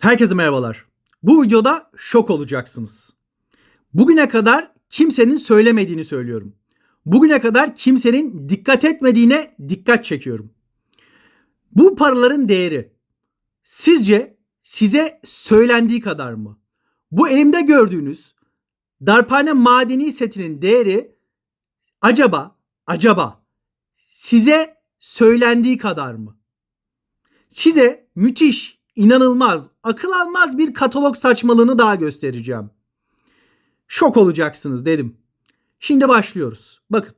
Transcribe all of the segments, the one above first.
Herkese merhabalar. Bu videoda şok olacaksınız. Bugüne kadar kimsenin söylemediğini söylüyorum. Bugüne kadar kimsenin dikkat etmediğine dikkat çekiyorum. Bu paraların değeri sizce size söylendiği kadar mı? Bu elimde gördüğünüz darphane madeni setinin değeri acaba acaba size söylendiği kadar mı? Size müthiş, inanılmaz, akıl almaz bir katalog saçmalığını daha göstereceğim. Şok olacaksınız dedim. Şimdi başlıyoruz. Bakın.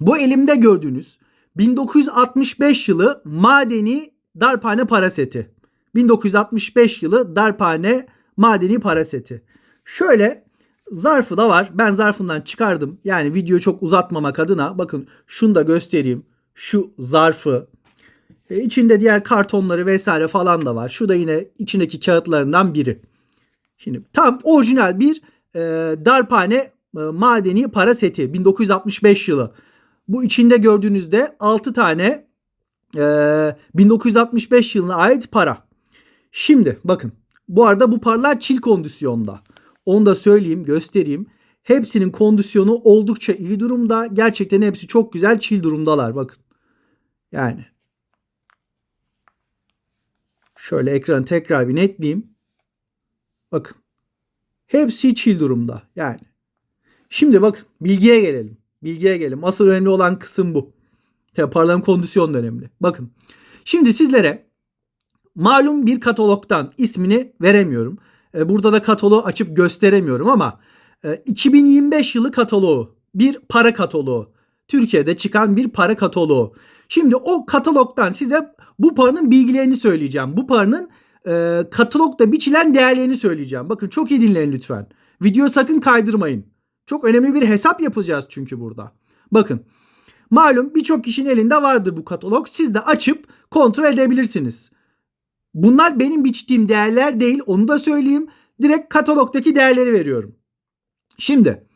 Bu elimde gördüğünüz 1965 yılı madeni darphane para seti. 1965 yılı darphane madeni para seti. Şöyle zarfı da var. Ben zarfından çıkardım. Yani video çok uzatmamak adına bakın şunu da göstereyim. Şu zarfı e, içinde diğer kartonları vesaire falan da var. Şu da yine içindeki kağıtlarından biri. Şimdi tam orijinal bir e, darphane e, madeni para seti 1965 yılı. Bu içinde gördüğünüzde 6 tane e, 1965 yılına ait para. Şimdi bakın bu arada bu paralar çil kondisyonda. Onu da söyleyeyim göstereyim. Hepsinin kondisyonu oldukça iyi durumda. Gerçekten hepsi çok güzel çil durumdalar bakın. Yani Şöyle ekranı tekrar bir netleyeyim. Bakın. Hepsi çil durumda. Yani. Şimdi bakın bilgiye gelelim. Bilgiye gelelim. Asıl önemli olan kısım bu. Tabi paraların kondisyonu önemli. Bakın. Şimdi sizlere malum bir katalogdan ismini veremiyorum. E, burada da kataloğu açıp gösteremiyorum ama 2025 e, yılı kataloğu bir para kataloğu. Türkiye'de çıkan bir para kataloğu. Şimdi o katalogdan size bu paranın bilgilerini söyleyeceğim. Bu paranın e, katalogda biçilen değerlerini söyleyeceğim. Bakın çok iyi dinleyin lütfen. Video sakın kaydırmayın. Çok önemli bir hesap yapacağız çünkü burada. Bakın. Malum birçok kişinin elinde vardır bu katalog. Siz de açıp kontrol edebilirsiniz. Bunlar benim biçtiğim değerler değil. Onu da söyleyeyim. Direkt katalogdaki değerleri veriyorum. Şimdi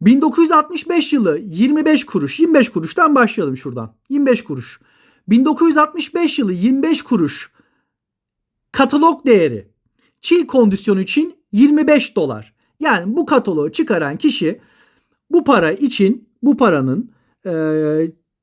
1965 yılı 25 kuruş. 25 kuruştan başlayalım şuradan. 25 kuruş. 1965 yılı 25 kuruş katalog değeri çil kondisyonu için 25 dolar. Yani bu kataloğu çıkaran kişi bu para için bu paranın e,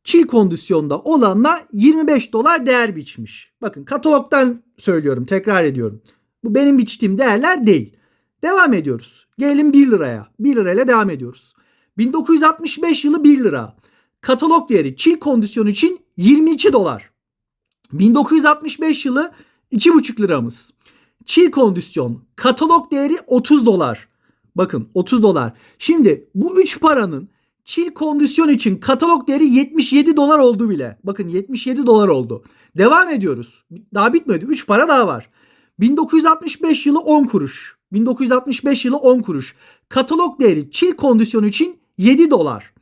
çil kondisyonda olanla 25 dolar değer biçmiş. Bakın katalogdan söylüyorum tekrar ediyorum. Bu benim biçtiğim değerler değil. Devam ediyoruz. Gelelim 1 liraya. 1 lirayla devam ediyoruz. 1965 yılı 1 lira. Katalog değeri çil kondisyonu için 22 dolar. 1965 yılı 2,5 liramız. Çil kondisyon katalog değeri 30 dolar. Bakın 30 dolar. Şimdi bu 3 paranın çil kondisyon için katalog değeri 77 dolar oldu bile. Bakın 77 dolar oldu. Devam ediyoruz. Daha bitmedi. 3 para daha var. 1965 yılı 10 kuruş. 1965 yılı 10 kuruş. Katalog değeri çil kondisyon için 7 dolar.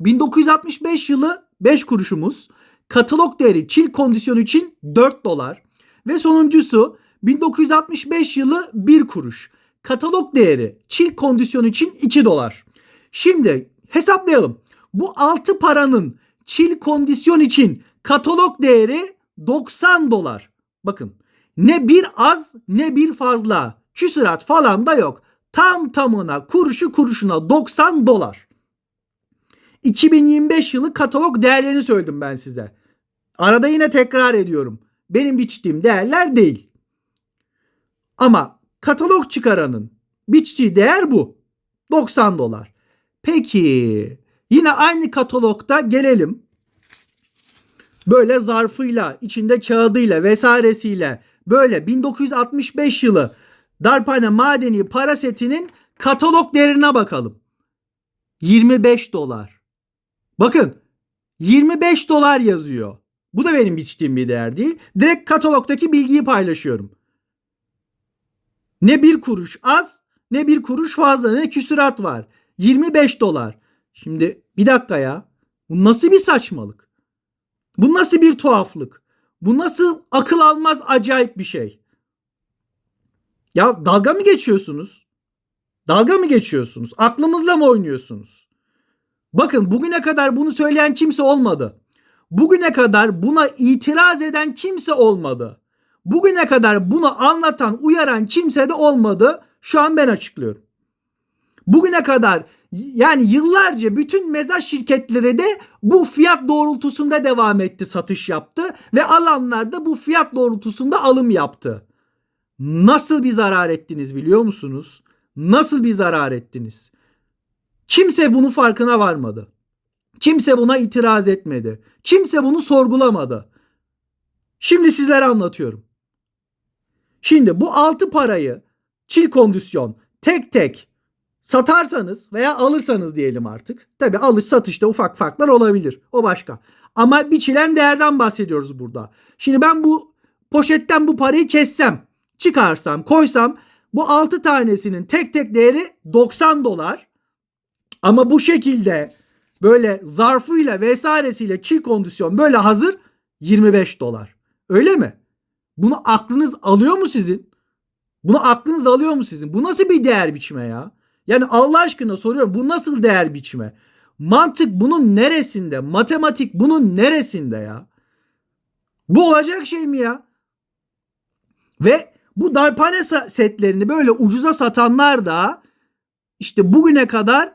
1965 yılı 5 kuruşumuz. Katalog değeri çil kondisyon için 4 dolar. Ve sonuncusu 1965 yılı 1 kuruş. Katalog değeri çil kondisyon için 2 dolar. Şimdi hesaplayalım. Bu 6 paranın çil kondisyon için katalog değeri 90 dolar. Bakın ne bir az ne bir fazla. Küsurat falan da yok. Tam tamına kuruşu kuruşuna 90 dolar. 2025 yılı katalog değerlerini söyledim ben size. Arada yine tekrar ediyorum. Benim biçtiğim değerler değil. Ama katalog çıkaranın biçtiği değer bu. 90 dolar. Peki yine aynı katalogda gelelim. Böyle zarfıyla, içinde kağıdıyla vesairesiyle böyle 1965 yılı darphane madeni para setinin katalog değerine bakalım. 25 dolar. Bakın 25 dolar yazıyor. Bu da benim biçtiğim bir değer değil. Direkt katalogdaki bilgiyi paylaşıyorum. Ne bir kuruş az ne bir kuruş fazla ne küsurat var. 25 dolar. Şimdi bir dakika ya. Bu nasıl bir saçmalık? Bu nasıl bir tuhaflık? Bu nasıl akıl almaz acayip bir şey? Ya dalga mı geçiyorsunuz? Dalga mı geçiyorsunuz? Aklımızla mı oynuyorsunuz? Bakın bugüne kadar bunu söyleyen kimse olmadı. Bugüne kadar buna itiraz eden kimse olmadı. bugüne kadar bunu anlatan, uyaran kimse de olmadı. Şu an ben açıklıyorum. Bugüne kadar yani yıllarca bütün mezar şirketleri de bu fiyat doğrultusunda devam etti, satış yaptı ve alanlar da bu fiyat doğrultusunda alım yaptı. Nasıl bir zarar ettiniz biliyor musunuz? Nasıl bir zarar ettiniz? Kimse bunun farkına varmadı. Kimse buna itiraz etmedi. Kimse bunu sorgulamadı. Şimdi sizlere anlatıyorum. Şimdi bu altı parayı çil kondisyon tek tek satarsanız veya alırsanız diyelim artık. Tabi alış satışta ufak farklar olabilir. O başka. Ama biçilen değerden bahsediyoruz burada. Şimdi ben bu poşetten bu parayı kessem, çıkarsam, koysam bu 6 tanesinin tek tek değeri 90 dolar. Ama bu şekilde böyle zarfıyla vesairesiyle çiğ kondisyon böyle hazır 25 dolar. Öyle mi? Bunu aklınız alıyor mu sizin? Bunu aklınız alıyor mu sizin? Bu nasıl bir değer biçme ya? Yani Allah aşkına soruyorum bu nasıl değer biçme? Mantık bunun neresinde? Matematik bunun neresinde ya? Bu olacak şey mi ya? Ve bu darphane setlerini böyle ucuza satanlar da işte bugüne kadar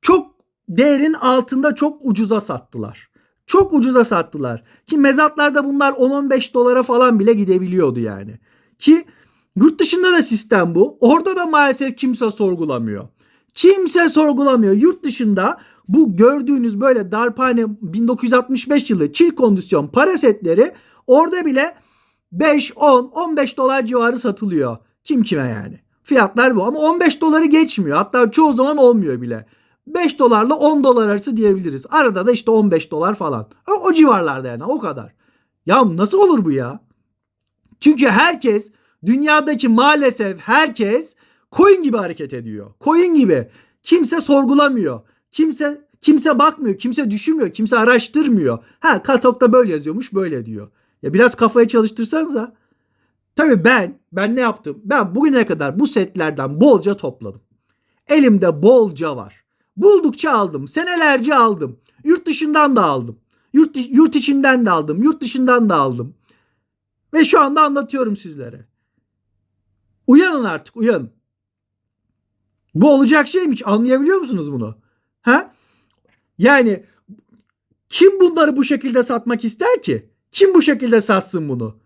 çok değerin altında çok ucuza sattılar. Çok ucuza sattılar. Ki mezatlarda bunlar 10-15 dolara falan bile gidebiliyordu yani. Ki yurt dışında da sistem bu. Orada da maalesef kimse sorgulamıyor. Kimse sorgulamıyor. Yurt dışında bu gördüğünüz böyle darphane 1965 yılı çiğ kondisyon para setleri orada bile 5, 10, 15 dolar civarı satılıyor. Kim kime yani. Fiyatlar bu ama 15 doları geçmiyor. Hatta çoğu zaman olmuyor bile. 5 dolarla 10 dolar arası diyebiliriz. Arada da işte 15 dolar falan. O, o civarlarda yani o kadar. Ya nasıl olur bu ya? Çünkü herkes dünyadaki maalesef herkes coin gibi hareket ediyor. Coin gibi. Kimse sorgulamıyor. Kimse kimse bakmıyor, kimse düşünmüyor, kimse araştırmıyor. Ha katokta böyle yazıyormuş, böyle diyor. Ya biraz kafayı çalıştırsanız da. Tabii ben, ben ne yaptım? Ben bugüne kadar bu setlerden bolca topladım. Elimde bolca var. Buldukça aldım. Senelerce aldım. Yurt dışından da aldım. Yurt, yurt içinden de aldım. Yurt dışından da aldım. Ve şu anda anlatıyorum sizlere. Uyanın artık uyanın. Bu olacak şey mi hiç anlayabiliyor musunuz bunu? Ha? Yani kim bunları bu şekilde satmak ister ki? Kim bu şekilde satsın bunu?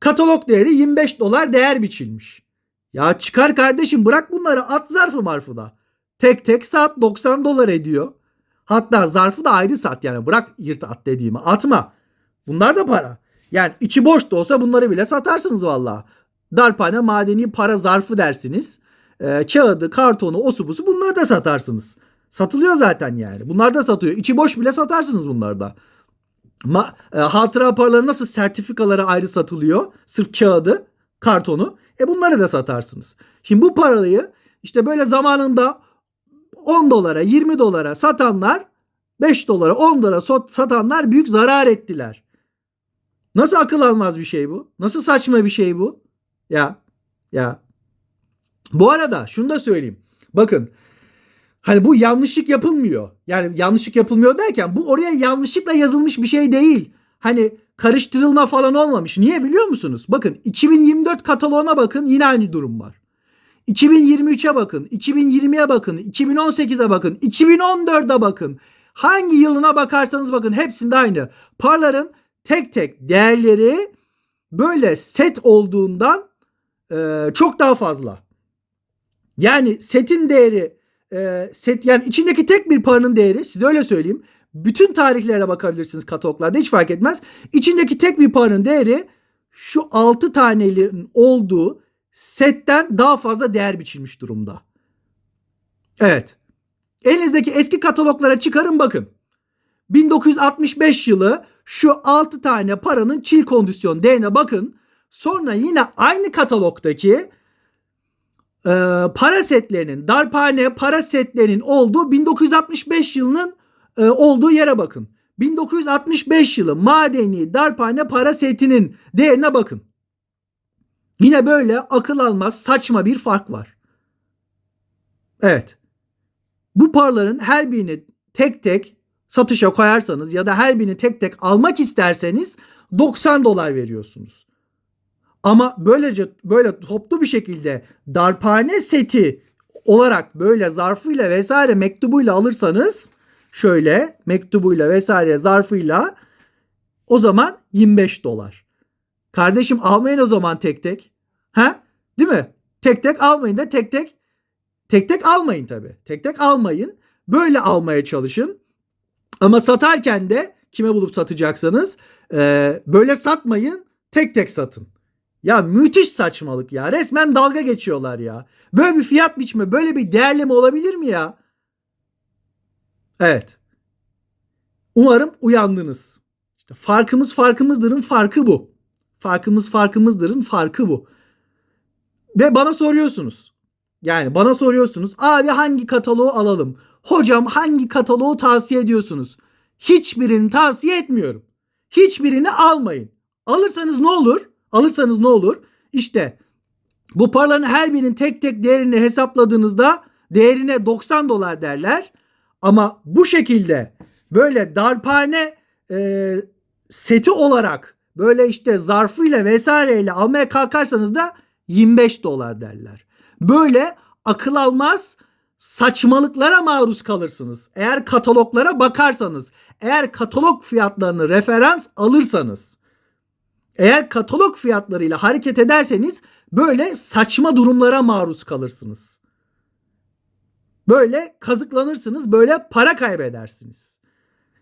Katalog değeri 25 dolar değer biçilmiş. Ya çıkar kardeşim bırak bunları at zarfı marfı da. Tek tek sat 90 dolar ediyor. Hatta zarfı da ayrı sat yani bırak yırt at dediğimi atma. Bunlar da para. Yani içi boş da olsa bunları bile satarsınız valla. Darphane madeni para zarfı dersiniz. Ee, kağıdı, kartonu, osu busu bunları da satarsınız. Satılıyor zaten yani. Bunlar da satıyor. İçi boş bile satarsınız bunları da. Ma, e, hatıra paraları nasıl sertifikaları ayrı satılıyor? Sırf kağıdı, kartonu. E bunları da satarsınız. Şimdi bu parayı işte böyle zamanında 10 dolara, 20 dolara satanlar 5 dolara, 10 dolara satanlar büyük zarar ettiler. Nasıl akıl almaz bir şey bu? Nasıl saçma bir şey bu? Ya ya. Bu arada şunu da söyleyeyim. Bakın Hani bu yanlışlık yapılmıyor. Yani yanlışlık yapılmıyor derken bu oraya yanlışlıkla yazılmış bir şey değil. Hani karıştırılma falan olmamış. Niye biliyor musunuz? Bakın 2024 kataloğuna bakın yine aynı durum var. 2023'e bakın, 2020'ye bakın, 2018'e bakın, 2014'e bakın. Hangi yılına bakarsanız bakın hepsinde aynı. Parların tek tek değerleri böyle set olduğundan e, çok daha fazla. Yani setin değeri e, set yani içindeki tek bir paranın değeri size öyle söyleyeyim. Bütün tarihlere bakabilirsiniz kataloglarda hiç fark etmez. İçindeki tek bir paranın değeri şu 6 tanelerin olduğu setten daha fazla değer biçilmiş durumda. Evet. Elinizdeki eski kataloglara çıkarın bakın. 1965 yılı şu 6 tane paranın çil kondisyon değerine bakın. Sonra yine aynı katalogdaki e, para setlerinin, darphane para setlerinin olduğu 1965 yılının e, olduğu yere bakın. 1965 yılı madeni darphane para setinin değerine bakın. Yine böyle akıl almaz saçma bir fark var. Evet. Bu paraların her birini tek tek satışa koyarsanız ya da her birini tek tek almak isterseniz 90 dolar veriyorsunuz. Ama böylece böyle toplu bir şekilde darphane seti olarak böyle zarfıyla vesaire mektubuyla alırsanız şöyle mektubuyla vesaire zarfıyla o zaman 25 dolar. Kardeşim almayın o zaman tek tek. Ha? Değil mi? Tek tek almayın da tek tek tek tek almayın tabi. Tek tek almayın. Böyle almaya çalışın. Ama satarken de kime bulup satacaksanız böyle satmayın. Tek tek satın. Ya müthiş saçmalık ya. Resmen dalga geçiyorlar ya. Böyle bir fiyat biçme, böyle bir değerleme olabilir mi ya? Evet. Umarım uyandınız. İşte farkımız farkımızdırın farkı bu. Farkımız farkımızdırın farkı bu. Ve bana soruyorsunuz. Yani bana soruyorsunuz. Abi hangi kataloğu alalım? Hocam hangi kataloğu tavsiye ediyorsunuz? Hiçbirini tavsiye etmiyorum. Hiçbirini almayın. Alırsanız ne olur? Alırsanız ne olur? İşte bu paraların her birinin tek tek değerini hesapladığınızda değerine 90 dolar derler. Ama bu şekilde böyle darphane e, seti olarak böyle işte zarfıyla vesaireyle almaya kalkarsanız da 25 dolar derler. Böyle akıl almaz saçmalıklara maruz kalırsınız. Eğer kataloglara bakarsanız, eğer katalog fiyatlarını referans alırsanız, eğer katalog fiyatlarıyla hareket ederseniz böyle saçma durumlara maruz kalırsınız. Böyle kazıklanırsınız, böyle para kaybedersiniz.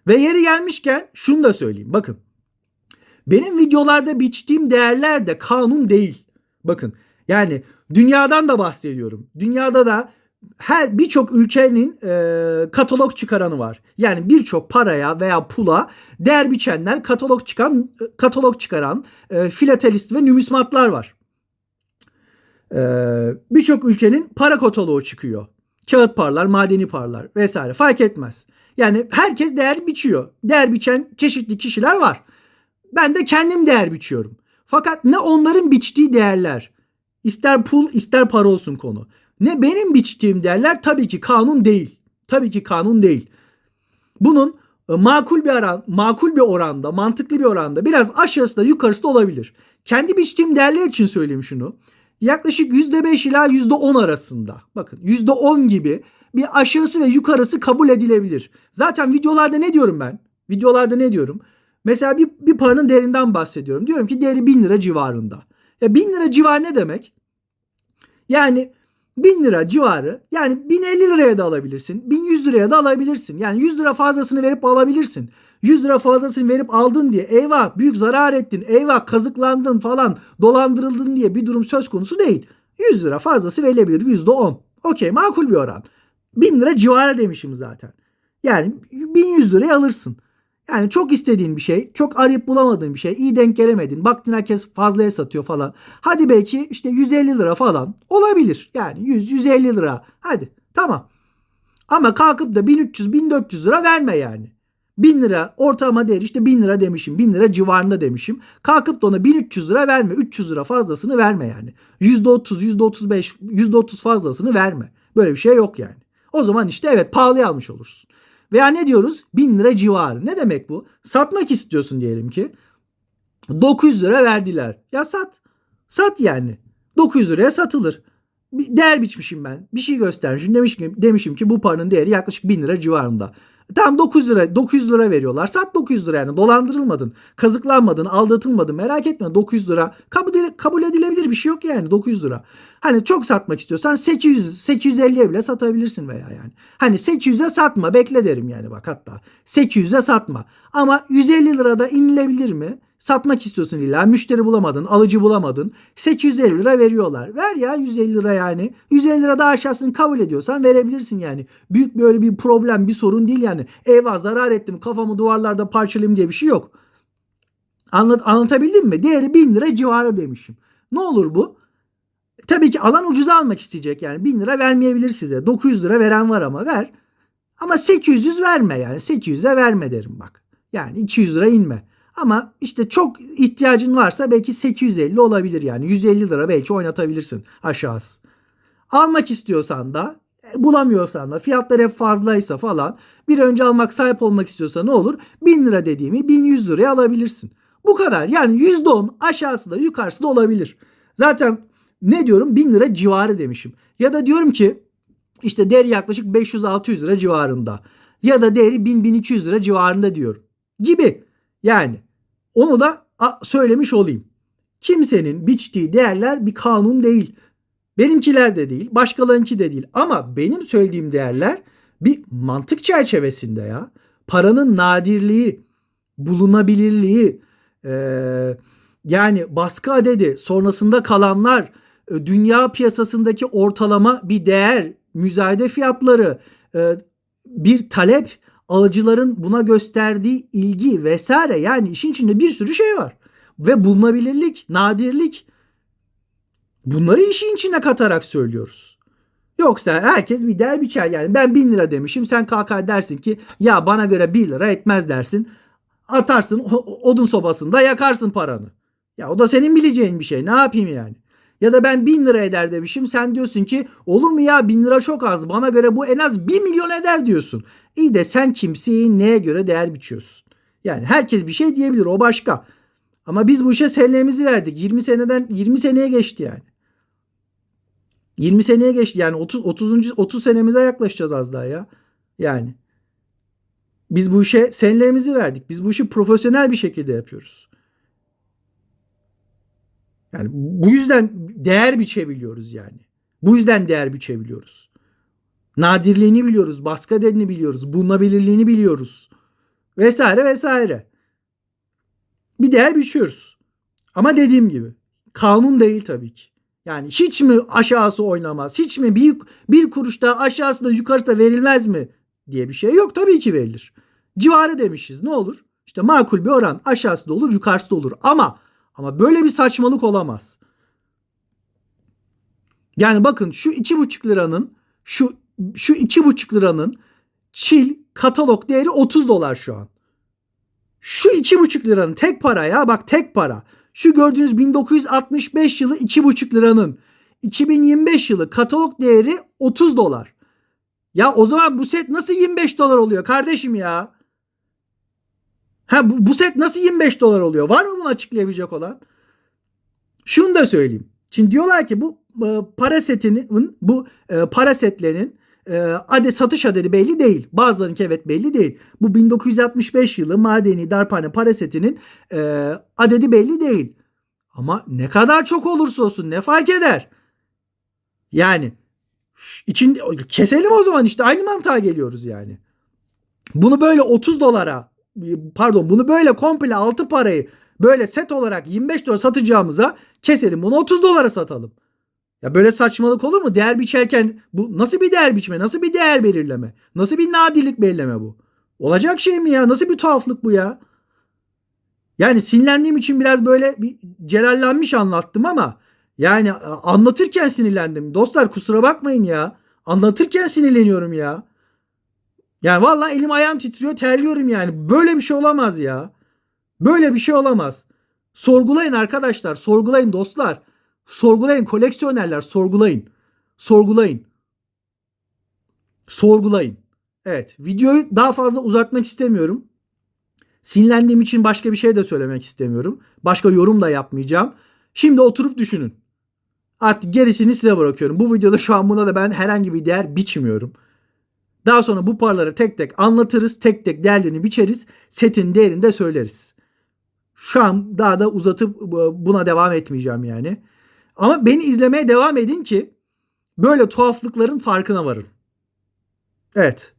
Ve yeri gelmişken şunu da söyleyeyim. Bakın. Benim videolarda biçtiğim değerler de kanun değil. Bakın. Yani dünyadan da bahsediyorum. Dünyada da her birçok ülkenin e, katalog çıkaranı var. Yani birçok paraya veya pula değer biçenler katalog çıkan katalog çıkaran e, filatelist ve nümismatlar var. E, birçok ülkenin para kataloğu çıkıyor. Kağıt parlar, madeni parlar vesaire fark etmez. Yani herkes değer biçiyor. Değer biçen çeşitli kişiler var. Ben de kendim değer biçiyorum. Fakat ne onların biçtiği değerler, ister pul ister para olsun konu. Ne benim biçtiğim değerler tabii ki kanun değil. Tabii ki kanun değil. Bunun e, makul bir oran, makul bir oranda, mantıklı bir oranda biraz aşağısı da yukarısı da olabilir. Kendi biçtiğim değerler için söyleyeyim şunu. Yaklaşık %5 ila %10 arasında. Bakın %10 gibi bir aşağısı ve yukarısı kabul edilebilir. Zaten videolarda ne diyorum ben? Videolarda ne diyorum? Mesela bir, bir paranın değerinden bahsediyorum. Diyorum ki değeri 1000 lira civarında. Ya 1000 lira civarı ne demek? Yani 1000 lira civarı yani 1050 liraya da alabilirsin. 1100 liraya da alabilirsin. Yani 100 lira fazlasını verip alabilirsin. 100 lira fazlasını verip aldın diye eyvah büyük zarar ettin, eyvah kazıklandın falan dolandırıldın diye bir durum söz konusu değil. 100 lira fazlası verilebilir %10. Okey makul bir oran. 1000 lira civarı demişim zaten. Yani 1100 liraya alırsın. Yani çok istediğin bir şey, çok arayıp bulamadığın bir şey, iyi denk gelemedin, baktın herkes fazlaya satıyor falan. Hadi belki işte 150 lira falan olabilir. Yani 100-150 lira hadi tamam. Ama kalkıp da 1300-1400 lira verme yani. 1000 lira ortalama değer işte 1000 lira demişim. 1000 lira civarında demişim. Kalkıp da ona 1300 lira verme. 300 lira fazlasını verme yani. %30, %35, %30 fazlasını verme. Böyle bir şey yok yani. O zaman işte evet pahalıya almış olursun. Veya ne diyoruz? 1000 lira civarı. Ne demek bu? Satmak istiyorsun diyelim ki. 900 lira verdiler. Ya sat. Sat yani. 900 liraya satılır. Bir değer biçmişim ben. Bir şey göstermişim. Demişim, demişim ki bu paranın değeri yaklaşık 1000 lira civarında. Tam 900 lira 900 lira veriyorlar. Sat 900 lira yani dolandırılmadın, kazıklanmadın, aldatılmadın. Merak etme 900 lira kabul, edilebilir bir şey yok yani 900 lira. Hani çok satmak istiyorsan 800 850'ye bile satabilirsin veya yani. Hani 800'e satma bekle derim yani bak hatta. 800'e satma. Ama 150 lirada inilebilir mi? Satmak istiyorsun illa müşteri bulamadın, alıcı bulamadın. 850 lira veriyorlar. Ver ya 150 lira yani. 150 lira daha aşağısını kabul ediyorsan verebilirsin yani. Büyük böyle bir problem, bir sorun değil yani. Eyvah zarar ettim kafamı duvarlarda parçalayayım diye bir şey yok. Anlat, anlatabildim mi? Değeri 1000 lira civarı demişim. Ne olur bu? Tabii ki alan ucuza almak isteyecek yani. 1000 lira vermeyebilir size. 900 lira veren var ama ver. Ama 800 verme yani. 800'e verme derim bak. Yani 200 lira inme. Ama işte çok ihtiyacın varsa belki 850 olabilir yani. 150 lira belki oynatabilirsin aşağısı. Almak istiyorsan da bulamıyorsan da fiyatlar hep fazlaysa falan bir önce almak sahip olmak istiyorsa ne olur? 1000 lira dediğimi 1100 liraya alabilirsin. Bu kadar. Yani %10 aşağısı da yukarısı da olabilir. Zaten ne diyorum 1000 lira civarı demişim. Ya da diyorum ki işte değeri yaklaşık 500-600 lira civarında. Ya da değeri 1000-1200 lira civarında diyorum. Gibi. Yani onu da söylemiş olayım. Kimsenin biçtiği değerler bir kanun değil. Benimkiler de değil, başkalarınki de değil. Ama benim söylediğim değerler bir mantık çerçevesinde ya. Paranın nadirliği, bulunabilirliği, eee, yani baskı adedi, sonrasında kalanlar, e, dünya piyasasındaki ortalama bir değer, müzayede fiyatları, e, bir talep, alıcıların buna gösterdiği ilgi vesaire. Yani işin içinde bir sürü şey var. Ve bulunabilirlik, nadirlik. Bunları işin içine katarak söylüyoruz. Yoksa herkes bir değer biçer yani. Ben 1000 lira demişim sen kalkar dersin ki ya bana göre 1 lira etmez dersin. Atarsın odun sobasında yakarsın paranı. Ya o da senin bileceğin bir şey ne yapayım yani. Ya da ben 1000 lira eder demişim sen diyorsun ki olur mu ya 1000 lira çok az bana göre bu en az 1 milyon eder diyorsun. İyi de sen kimseyi neye göre değer biçiyorsun? Yani herkes bir şey diyebilir o başka. Ama biz bu işe senemizi verdik. 20 seneden 20 seneye geçti yani. 20 seneye geçti yani 30 30. 30 senemize yaklaşacağız az daha ya. Yani biz bu işe senelerimizi verdik. Biz bu işi profesyonel bir şekilde yapıyoruz. Yani bu yüzden değer biçebiliyoruz yani. Bu yüzden değer biçebiliyoruz. Nadirliğini biliyoruz, baskı edenini biliyoruz, bulunabilirliğini biliyoruz. Vesaire vesaire. Bir değer biçiyoruz. Ama dediğim gibi kanun değil tabii ki. Yani hiç mi aşağısı oynamaz? Hiç mi bir, bir kuruş da aşağısı da yukarısı da verilmez mi? Diye bir şey yok. Tabii ki verilir. Civarı demişiz. Ne olur? İşte makul bir oran. Aşağısı da olur, yukarısı da olur. Ama ama böyle bir saçmalık olamaz. Yani bakın şu iki buçuk liranın şu şu iki buçuk liranın çil katalog değeri 30 dolar şu an. Şu iki buçuk liranın tek para ya bak tek para. Şu gördüğünüz 1965 yılı iki buçuk liranın 2025 yılı katalog değeri 30 dolar. Ya o zaman bu set nasıl 25 dolar oluyor kardeşim ya? Ha bu, bu set nasıl 25 dolar oluyor? Var mı bunu açıklayabilecek olan? Şunu da söyleyeyim. Şimdi diyorlar ki bu e, para setinin bu e, para setlerinin e, adet satış adedi belli değil. Bazılarınki evet belli değil. Bu 1965 yılı madeni darphane para setinin e, adedi belli değil. Ama ne kadar çok olursa olsun ne fark eder? Yani ş- için keselim o zaman işte aynı mantığa geliyoruz yani. Bunu böyle 30 dolara pardon bunu böyle komple altı parayı böyle set olarak 25 dolar satacağımıza keselim bunu 30 dolara satalım. Ya böyle saçmalık olur mu? Değer biçerken bu nasıl bir değer biçme? Nasıl bir değer belirleme? Nasıl bir nadirlik belirleme bu? Olacak şey mi ya? Nasıl bir tuhaflık bu ya? Yani sinirlendiğim için biraz böyle bir celallenmiş anlattım ama yani anlatırken sinirlendim. Dostlar kusura bakmayın ya. Anlatırken sinirleniyorum ya. Yani vallahi elim ayağım titriyor terliyorum yani. Böyle bir şey olamaz ya. Böyle bir şey olamaz. Sorgulayın arkadaşlar. Sorgulayın dostlar. Sorgulayın koleksiyonerler. Sorgulayın. Sorgulayın. Sorgulayın. Evet videoyu daha fazla uzatmak istemiyorum. Sinirlendiğim için başka bir şey de söylemek istemiyorum. Başka yorum da yapmayacağım. Şimdi oturup düşünün. Artık gerisini size bırakıyorum. Bu videoda şu an buna da ben herhangi bir değer biçmiyorum. Daha sonra bu paraları tek tek anlatırız. Tek tek değerlerini biçeriz. Setin değerini de söyleriz. Şu an daha da uzatıp buna devam etmeyeceğim yani. Ama beni izlemeye devam edin ki böyle tuhaflıkların farkına varın. Evet.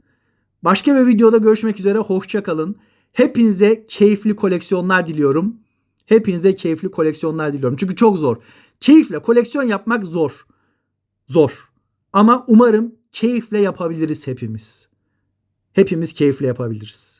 Başka bir videoda görüşmek üzere. Hoşça kalın. Hepinize keyifli koleksiyonlar diliyorum. Hepinize keyifli koleksiyonlar diliyorum. Çünkü çok zor. Keyifle koleksiyon yapmak zor. Zor. Ama umarım keyifle yapabiliriz hepimiz. Hepimiz keyifle yapabiliriz.